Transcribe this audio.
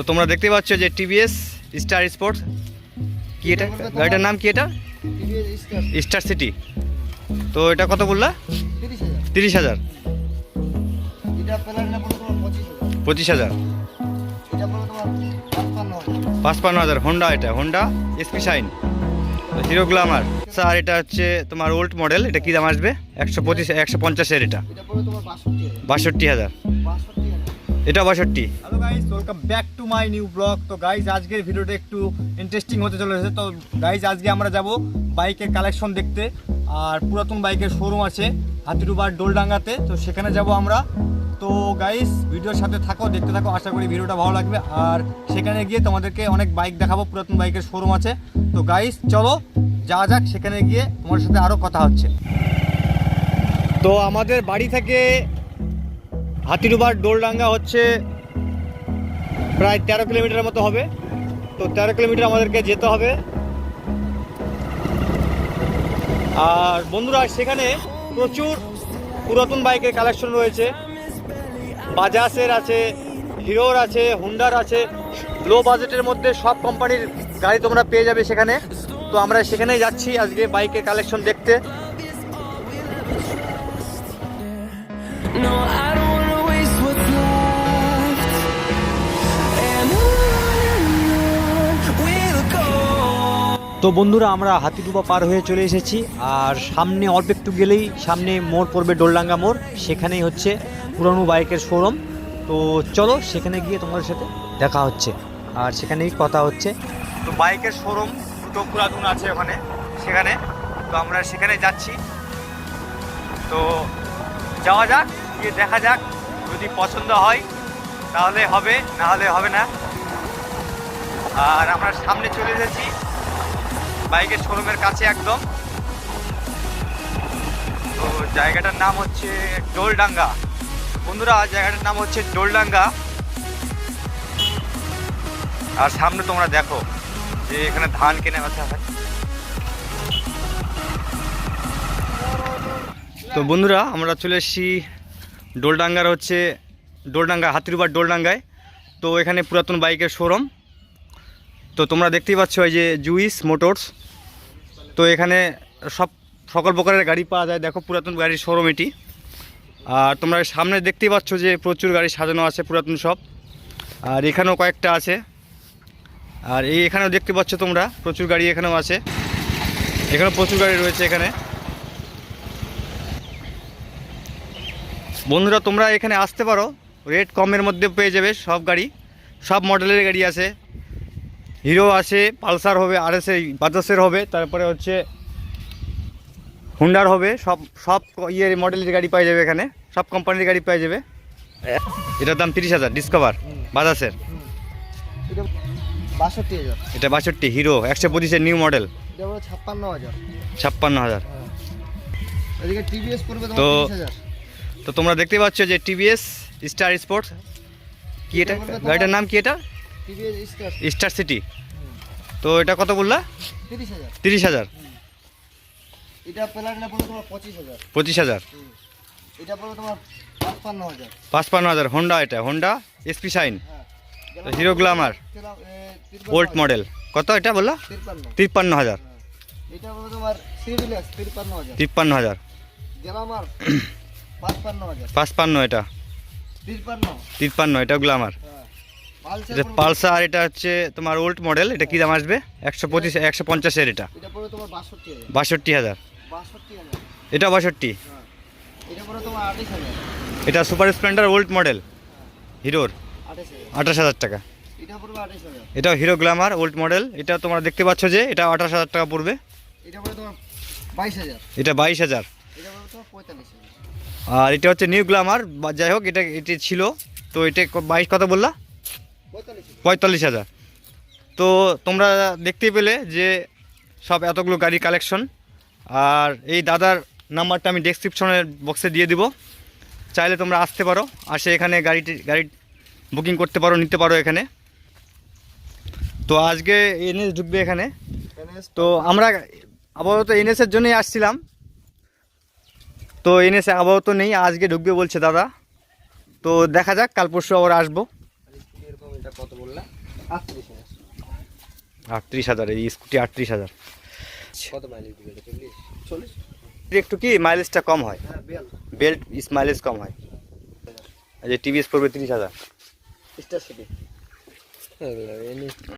তো তোমরা দেখতে পাচ্ছ যে টিভিএস স্টার স্পোর্টস কি এটা? গাড়িটার নাম কি এটা? স্টার সিটি তো এটা কত বললা? তিরিশ হাজার। পঁচিশ হাজার। পাঁচপান্ন হাজার। হোন্ডা এটা Honda SP Shine Hero Glamour sir এটা হচ্ছে তোমার ওল্ড মডেল এটা কি দাম আসবে? একশো পঁচিশ একশো পঞ্চাশের এটা। বাষট্টি হাজার। এটা বাষট্টি। Hello guys welcome back to my new blog তো গাইজ আজকের ভিডিওটা একটু ইন্টারেস্টিং হতে চলেছে। তো গাইজ আজকে আমরা যাব বাইকের কালেকশন দেখতে। আর পুরাতন বাইকের শোরুম আছে হাতিরুবার ডোলডাঙ্গাতে তো সেখানে যাব আমরা। তো গাইস ভিডিওর সাথে থাকো, দেখতে থাকো। আশা করি ভিডিওটা ভালো লাগবে। আর সেখানে গিয়ে তোমাদেরকে অনেক বাইক দেখাবো। পুরাতন বাইকের শোরুম আছে। তো গাইস চলো, যাওয়া যাক। সেখানে গিয়ে তোমার সাথে আরও কথা হচ্ছে। তো আমাদের বাড়ি থেকে হাতিরুবার ডোলডাঙ্গা হচ্ছে প্রায় তেরো কিলোমিটার মতো হবে। তো তেরো কিলোমিটার আমাদেরকে যেতে হবে। আর বন্ধুরা, সেখানে প্রচুর পুরাতন বাইকের কালেকশন রয়েছে। বাজাজের আছে হিরোর আছে হুন্ডার আছে। লো বাজেটের মধ্যে সব কোম্পানির গাড়ি তোমরা পেয়ে যাবে সেখানে। তো আমরা সেখানেই যাচ্ছি আজকে বাইকের কালেকশন দেখতে। তো বন্ধুরা, আমরা হাতিডুবা পার হয়ে চলে এসেছি। আর সামনে অল্প একটু গেলেই সামনে মোড় পড়বে ডোলডাঙ্গা মোড়। সেখানেই হচ্ছে পুরনো বাইকের শোরুম। তো চলো, সেখানে গিয়ে তোমাদের সাথে দেখা হচ্ছে। আর সেখানেই কথা হচ্ছে। তো বাইকের শোরুম, দুটো পুরাতন আছে ওখানে, সেখানে। তো আমরা সেখানে যাচ্ছি। তো যাওয়া যাক, গিয়ে দেখা যাক। যদি পছন্দ হয়, তাহলে হবে, না হলে হবে না। আর আমরা সামনে চলে এসেছি। বাইকের শোরুমের কাছে একদম। তো জায়গাটার নাম হচ্ছে ডোলডাঙ্গা। বন্ধুরা, জায়গাটার নাম হচ্ছে ডোলডাঙ্গা। আর সামনে তোমরা দেখো যে এখানে ধান কেনে কথা হয়। তো বন্ধুরা, আমরা চলে এসেছি ডোলডাঙ্গার হচ্ছে ডোলডাঙ্গা, হাতিরুবার ডোলডাঙ্গায়। তো এখানে পুরাতন বাইকের শোরুম। তো তোমরা দেখতেই পাচ্ছ এই যে জুইস মোটরস। তো এখানে সব সকল প্রকারের গাড়ি পাওয়া যায়। দেখো, পুরাতন গাড়ির শোরুম এটি। আর তোমরা সামনে দেখতেই পাচ্ছ যে প্রচুর গাড়ি সাজানো আছে, পুরাতন সব। আর এখানেও কয়েকটা আছে। আর এই এখানেও দেখতে পাচ্ছ তোমরা, প্রচুর গাড়ি এখানেও আছে। এখানেও প্রচুর গাড়ি রয়েছে এখানে। বন্ধুরা, তোমরা এখানে আসতে পারো। রেট কমের মধ্যে পেয়ে যাবে সব গাড়ি। সব মডেলের গাড়ি আছে। হিরো আছে পালসার হবে আর এস বাজাসের হবে তারপরে হচ্ছে হুন্ডার হবে সব সব ইয়ের মডেলের গাড়ি পাওয়া যাবে এখানে সব কোম্পানির গাড়ি পেয়ে যাবে। এটার দাম তিরিশ হাজার ডিসকভার বাজাসের এটা বাষট্টি হিরো একশো পঁচিশের নিউ মডেল ছাপ্পান্ন হাজার। ছাপ্পান্ন হাজার। হ্যাঁ। তো- তো তোমরা দেখতে পাচ্ছ যে টিভিএস স্টার স্পোর্টস কি এটা? গাড়িটার নাম কি এটা? স্টার সিটি তো এটা কত বললা? তিরিশ হাজার। এটা প্যালারিনা পড়বে তোমার পঁচিশ হাজার। পঁচিশ হাজার। এটা পড়বে তোমার পাঁচপান্ন হাজার। পাঁচপান্ন হাজার। হোন্ডা এটা। হোন্ডা এসপি হ্যাঁ। Hero Glamour. ওল্ড মডেল কত এটা বললা? তিপ্পান্ন হাজার। এটা পড়বে তোমার সিভিলেক্স তিরপান্ন হাজার। তিপ্পান্ন হাজার। গ্লামার পাঁচপান্ন হাজার। পাঁচপান্ন এটা। তিরপান্ন। তিপ্পান্ন এটা গ্লামার। হ্যাঁ। এটা পালসার এটা হচ্ছে তোমার ওল্ড মডেল এটা কি দাম আসবে? একশো পঁচিশ একশো পঞ্চাশের এটা। বাষট্টি হাজার। এটা বাষট্টি। হ্যাঁ। এটা তোমার এটা সুপার স্প্লেন্ডার ওল্ড মডেল হিরোর। আঠাশ হাজার। টাকা। এটা হিরো গ্ল্যামার ওল্ড মডেল এটা তোমরা দেখতে পাচ্ছ যে এটা আঠাশ হাজার টাকা পড়বে। এটা বাইশ হাজার। আর এটা হচ্ছে নিউ গ্ল্যামার বা যাই হোক এটা এটি ছিল। তো এটা বাইশ কত বললা? পঁয়তাল্লিশ হাজার। তো তোমরা দেখতে পেলে যে সব এতগুলো গাড়ি কালেকশন আর এই দাদার নাম্বারটা আমি ডেসক্রিপশনের বক্সে দিয়ে দিব। চাইলে তোমরা আসতে পারো আসে এখানে গাড়িটি গাড়ি বুকিং করতে পারো নিতে পারো এখানে। তো আজকে এনএস ঢুকবে এখানে। তো আমরা আপাতত এনএসের জন্যই আসছিলাম। তো এনএস আপাতত নেই আজকে ঢুকবে বলছে দাদা। তো দেখা যাক কাল পরশু আবার আসব। এটা কত বললা? আটত্রিশ হাজার। আটত্রিশ হাজার এই স্কুটি আটত্রিশ হাজার। কত মাইলেজ দিবে চল্লিশ? চল্লিশ? একটু কি মাইলেজটা কম হয়? হ্যাঁ বেল বেল্ট মাইলেজ কম হয়। যে টিভিএস পড়বে তিরিশ হাজার। Star City.